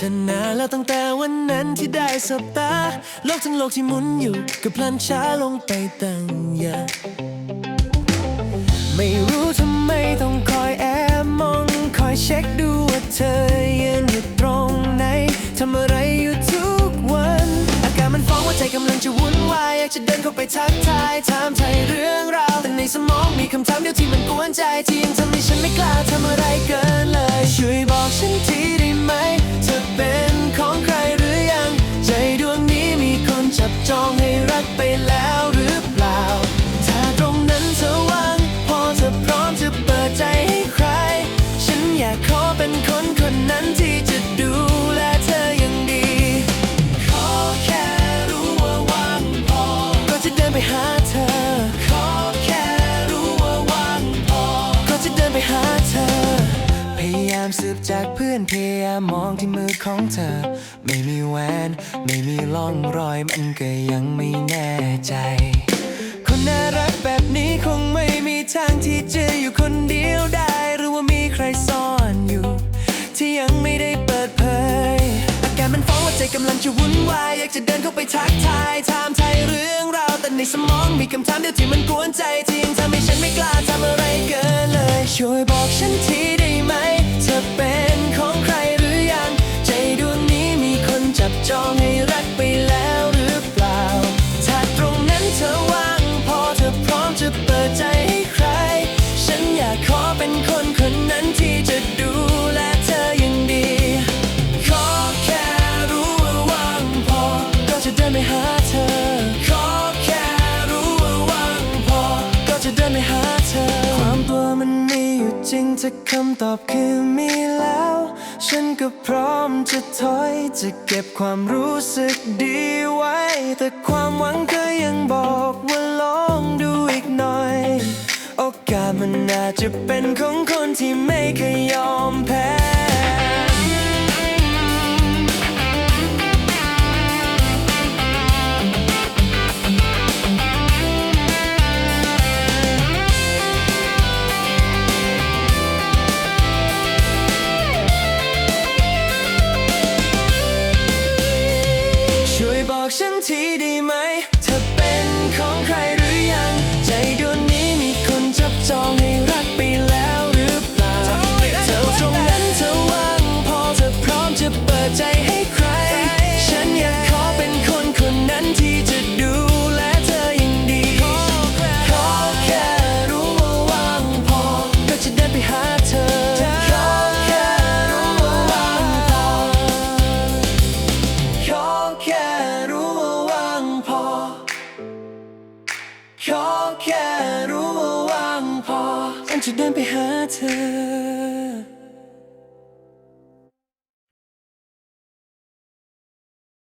ฉันน่ายสบตา โลกทั้งโลกที่หมุนอยู่ก็พลันช้าลงไปตั้งยอะไม่รู้ทำไมต้องคอยแอบมอง คอยเช็คดูว่าเธอยืนอยู่ตรงไหนทำอะไรอยู่ทุกวัน อาการมันฟ้องว่าใจกำลังจะวุ่นวาย อยากจะเดินเข้าไปทักทายถามไทยเรื่องราว แต่ในสมองมีคำถามเดียวที่มันกวนใจที่ยังทำให้ฉันไม่กล้าทำอะไรเกิน จองให้รักไปแล้ว จากเพื่อนเพยายมองที่มือของเธอ ไม่มีแหวน ไม่มีร่องรอยมันก็ยังไม่แน่ใจ คนน่ารักแบบนี้คงไม่มีทางที่จะอยู่คนเดียวได้ หรือว่ามีใครซ่อนอยู่ ที่ยังไม่ได้เปิดเผย อาการมันฟ้องว่าใจกำลังจะวุ่นวาย อยากจะเดินเข้าไปทักทายถามไทยเรื่องราวแต่ในสมองมีคำถามเดียวที่มันกวนใจที่ยังทำให้ฉันไม่กล้าทำอะไรเกินเลย ช่วยบอกฉันทีได้ไหม อเป็นของใครหรือยัง ใจดวงนี้มีคนจับจองให้รักไปแล้วหรือเปล่า ถ้าตรงนั้นเธอว่างพอเธอพร้อมจะเปิดใจให้ใคร ฉันอยากขอเป็นคนคนนั้นที่จะดูแลเธออย่างดี ขอแค่รู้ว่าว่างพอก็จะเดินไปหาเธอ จริงถ้าคำตอบคือมีแล้ว ฉันก็พร้อมจะถอยจะเก็บความรู้สึกดีไว้ แต่ความหวังก็ยังบอกว่าลองดูอีกหน่อย โอกาสมันอาจจะเป็นของคนที่ไม่เคยยอมแพ้ can be hurt.